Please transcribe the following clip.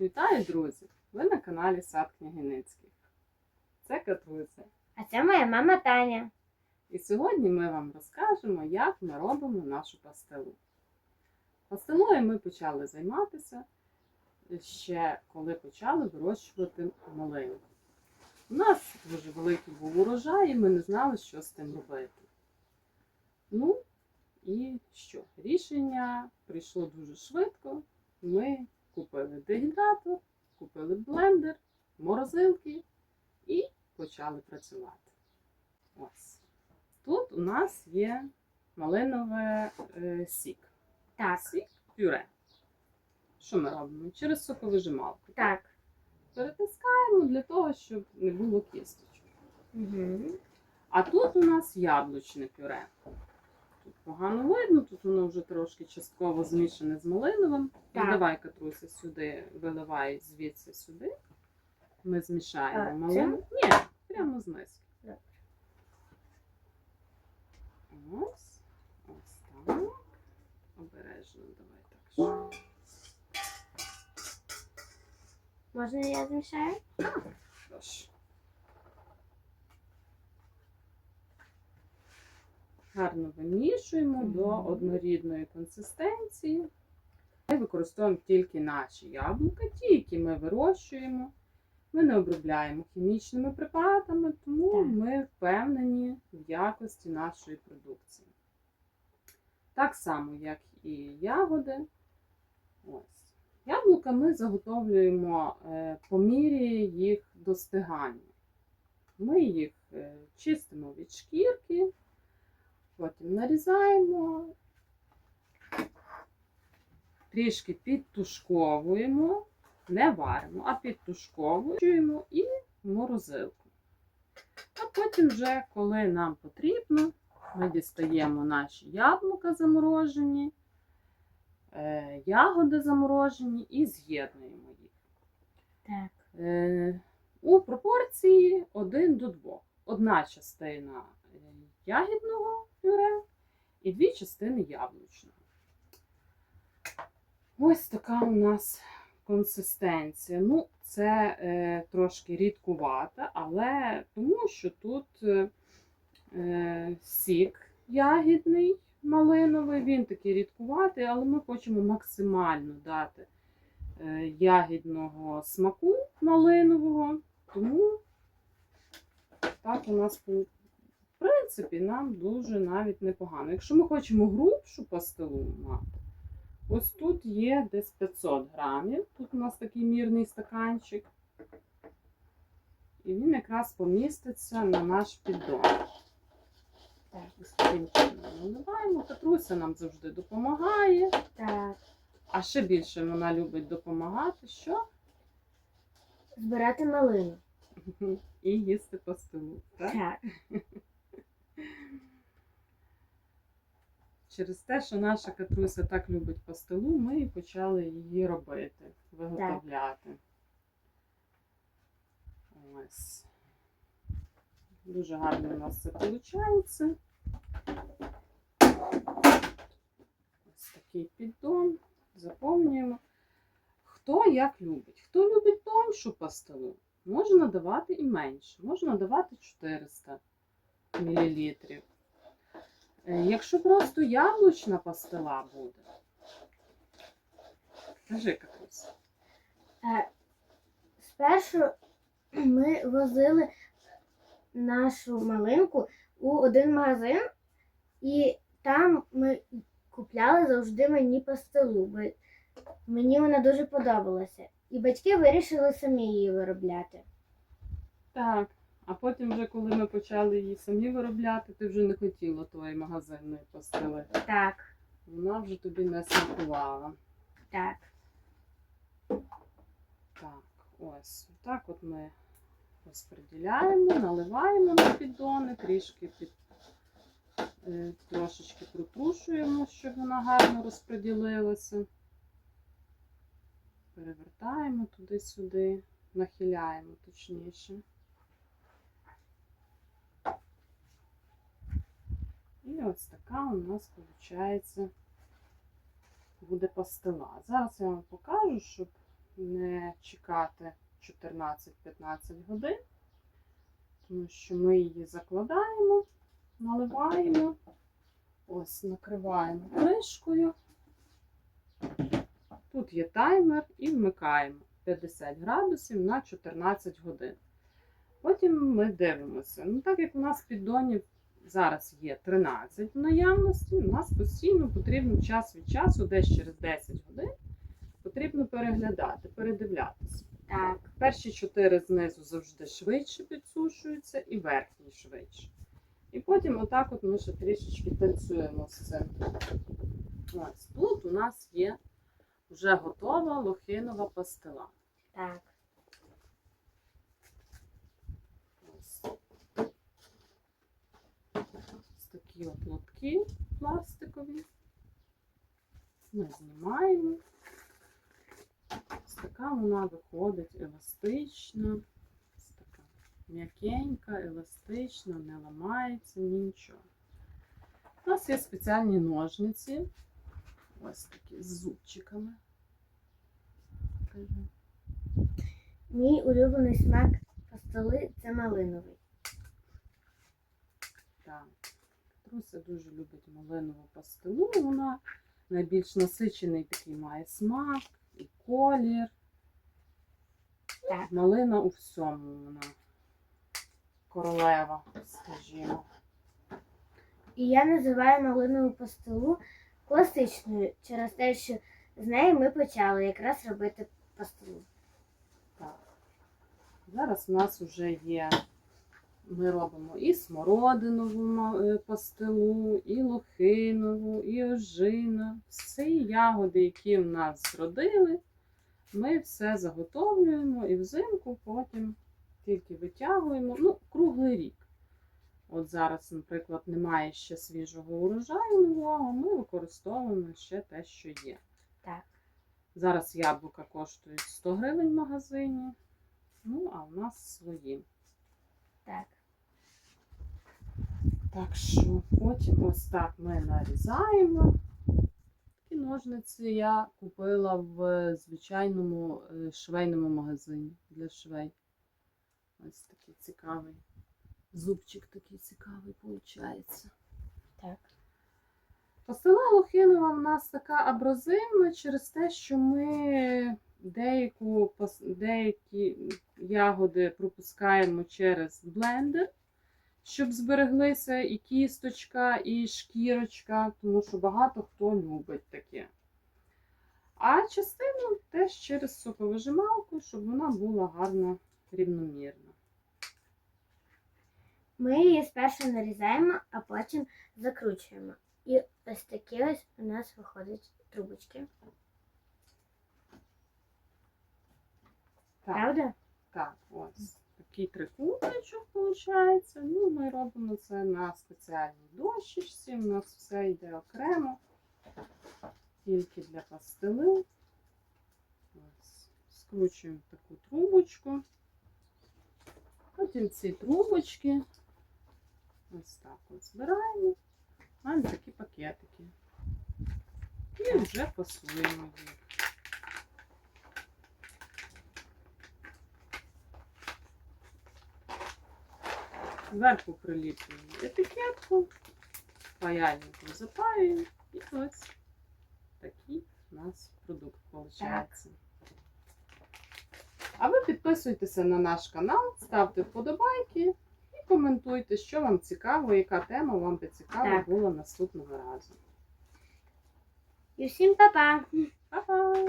Вітаю, друзі! Ви на каналі Сад Княгиницьких. Це Катруся. А це моя мама Таня. І сьогодні ми вам розкажемо, як ми робимо нашу пастилу. Пастилою ми почали займатися ще коли почали вирощувати малинку. У нас дуже великий був урожай, і ми не знали, що з тим робити. Ну, і що? Рішення прийшло дуже швидко. Ми купили дегідратор, купили блендер, морозилки і почали працювати. Ось. Тут у нас є малинове е, сік. Так, Сік пюре. Що ми робимо? Через соковижималку. так. Перетискаємо для того, щоб не було кісточок. Угу. А тут у нас яблучне пюре. Тут погано видно, тут воно вже трошки частково змішане з малиновим. Так. Ну, давай, Катруся, сюди виливай звідси сюди. Ми змішаємо малину. Ні, прямо з миски. Добре. Ось. Ось так. Обережно, давай так. що. Можна я змішаю? Тож. Гарно вимішуємо до однорідної консистенції. Ми використовуємо тільки наші яблука, ті, які ми вирощуємо. Ми не обробляємо хімічними препаратами, тому ми впевнені в якості нашої продукції. Так само, як і ягоди. Ось. Яблука ми заготовлюємо е, по мірі їх достигання. Ми їх е, чистимо від шкірки, потім нарізаємо, трішки підтушковуємо, не варимо, а підтушковуємо і в морозилку. А потім, вже, коли нам потрібно, ми дістаємо наші яблука заморожені, е, ягоди заморожені і з'єднуємо їх. Так. Е, у пропорції 1 до 2. Одна частина ягідного пюре і дві частини яблучного. Ось така у нас консистенція. Ну, це е, трошки рідкувата, але тому що тут е, е, сік ягідний, малиновий, він такий рідкуватий, але ми хочемо максимально дати е, ягідного смаку малинового. Тому так у нас в принципі нам дуже навіть непогано. Якщо ми хочемо грубшу пастилу мати, ось тут є десь 500 грамів. Тут у нас такий мірний стаканчик. І він якраз поміститься на наш піддон. Так. Ось таким чином наливаємо. Катруся нам завжди допомагає. Так. А ще більше вона любить допомагати. Що? Збирати малину. І їсти пастилу. Так? Так. Через те, що наша Катруся так любить пастилу, ми і почали її робити, виготовляти. Ось. Дуже гарно у нас це виходить. Ось такий піддон. Заповнюємо. Хто як любить. Хто любить тоншу пастилу, можна давати і менше. Можна давати 400 мл. Е, Якщо просто яблучна пастила буде. Кажи, Катрусь. Е, Спершу ми возили нашу малинку у один магазин, і там ми купляли завжди мені пастилу. бо Мені вона дуже подобалася. І батьки вирішили самі її виробляти. Так. А потім, вже коли ми почали її самі виробляти, ти вже не хотіла тої магазинної пастили. Так, Вона вже тобі не смакувала. так. Так, ось. Так от ми розподіляємо, наливаємо на піддони, трішки під, е, трошечки протрушуємо, щоб вона гарно розподілилася. Перевертаємо туди-сюди, нахиляємо точніше. І ось така у нас виходить буде пастила. Зараз я вам покажу, щоб не чекати 14-15 годин, тому що ми її закладаємо, наливаємо, ось накриваємо кришкою. Тут є таймер і вмикаємо 50 градусів на 14 годин. Потім ми дивимося. Ну, так як у нас піддонів зараз є 13 в наявності, у нас постійно потрібно час від часу, десь через 10 годин, потрібно переглядати, передивлятися. Так. Перші чотири знизу завжди швидше підсушуються і верхні швидше. І потім отак от ми ще трішечки танцюємо з цим. Ось тут у нас є вже готова лохинова пастила. Так. Ось. Ось такі от лотки пластикові. Ми знімаємо. Ось така вона виходить еластична. Ось така м'якенька, еластична, не ламається, нічого. У нас є спеціальні ножниці. Ось такі з зубчиками. Покажу. Мій улюблений смак пастили це малиновий. Так. Труся дуже любить малинову пастилу. Вона найбільш насичений такий має смак і колір. Так. Малина у всьому вона королева, скажімо. І я називаю малинову пастилу класичною через те, що з неї ми почали якраз робити пастилу. Так. Зараз у нас вже є. Ми робимо і смородинову е, пастилу, і лохинову, і ожина. Всі ягоди, які в нас зродили, ми все заготовлюємо і взимку потім тільки витягуємо. Ну, круглий рік. От зараз, наприклад, немає ще свіжого урожаю нового, ми використовуємо ще те, що є. Так. Зараз яблука коштують 100 гривень в магазині. Ну, а в нас свої. Так. Так що потім ось так ми нарізаємо. Такі ножниці я купила в звичайному е, швейному магазині для швей. Ось такий цікавий. Зубчик такий цікавий виходить. Так. Пастила лохинова в нас така абразивна через те, що ми деяку, деякі ягоди пропускаємо через блендер, щоб збереглися і кісточка, і шкірочка, тому що багато хто любить таке. А частину теж через соковижималку, щоб вона була гарно рівномірна. Ми її спершу нарізаємо, а потім закручуємо. І ось такі ось у нас виходять трубочки. Так. Правда? Так, ось такий трикутничок виходить. Ну, ми робимо це на спеціальній дощечці. У нас все йде окремо, тільки для пастили. Ось. Скручуємо таку трубочку. Потім ці трубочки ось так от збираємо. Маємо такі пакетики. І вже фасуємо їх. Зверху приліплюємо етикетку, паяльником запаюємо і ось такий у нас продукт виходить. А ви підписуйтеся на наш канал, ставте вподобайки і коментуйте, що вам цікаво, яка тема вам би цікава Так. була наступного разу. І всім па-па! Па-па!